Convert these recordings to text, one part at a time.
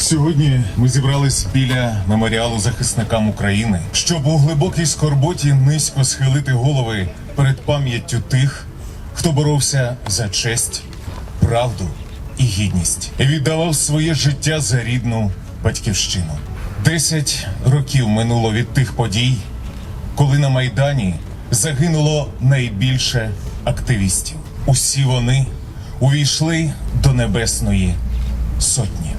Сьогодні ми зібрались біля меморіалу захисникам України, щоб у глибокій скорботі низько схилити голови перед пам'яттю тих, хто боровся за честь, правду і гідність і віддавав своє життя за рідну батьківщину. Десять років минуло від тих подій, коли на Майдані загинуло найбільше активістів. Усі вони увійшли до Небесної Сотні.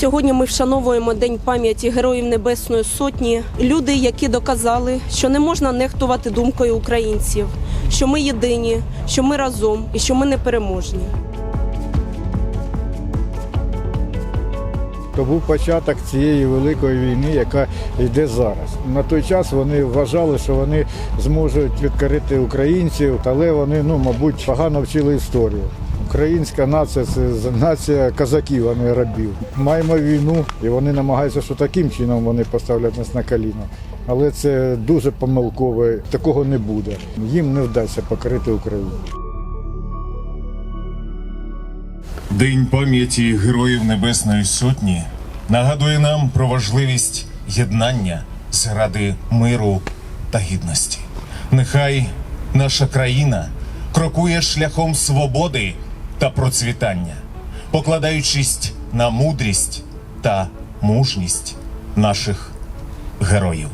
Сьогодні ми вшановуємо День пам'яті Героїв Небесної Сотні. Люди, які доказали, що не можна нехтувати думкою українців, що ми єдині, що ми разом і що ми непереможні. То був початок цієї великої війни, яка йде зараз. На той час вони вважали, що вони зможуть підкорити українців, але вони, ну, мабуть, погано вчили історію. Українська нація це нація казаків, а не рабів. Маємо війну, і вони намагаються, що таким чином вони поставлять нас на коліна. Але це дуже помилково, такого не буде. Їм не вдасться покорити Україну. День пам'яті Героїв Небесної Сотні нагадує нам про важливість єднання заради миру та гідності. Нехай наша країна крокує шляхом свободи та процвітання, покладаючись на мудрість та мужність наших героїв.